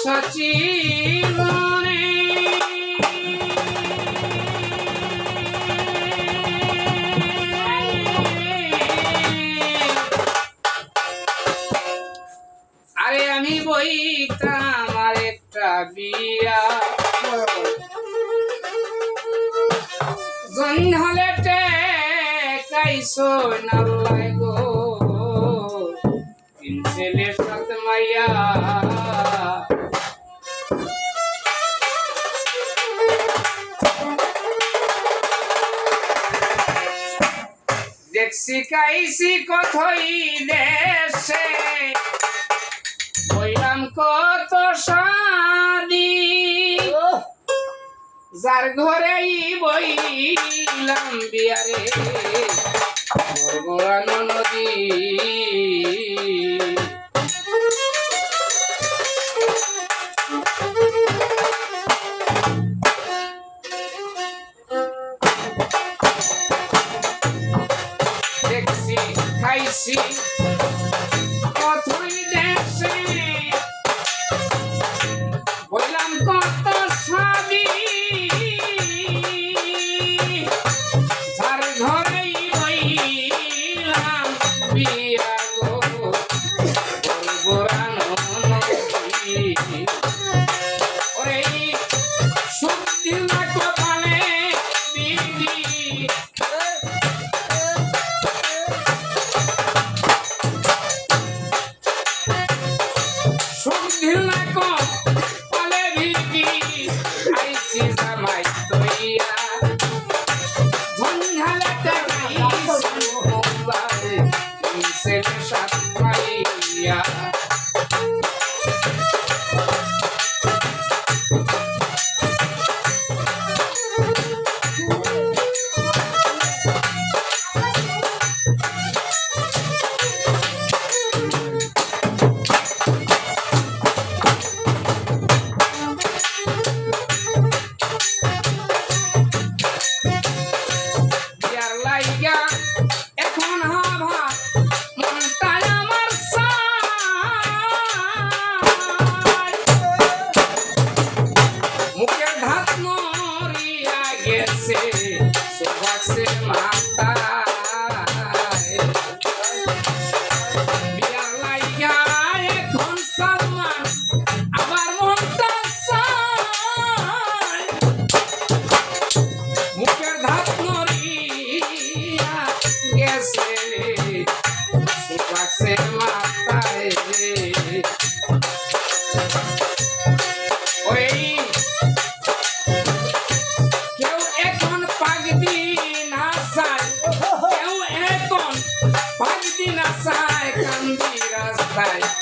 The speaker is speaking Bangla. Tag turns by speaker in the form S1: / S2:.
S1: সচি আরে আমি বইতাম আর একটা বিয়া জঙ্গলে কাইছো গো ছেলে সাত মাইয়া শিখাইছি কথইলে সে বইলাম কত সাদি যার ঘরে বইলাম বিয়ারে নদী। be bye.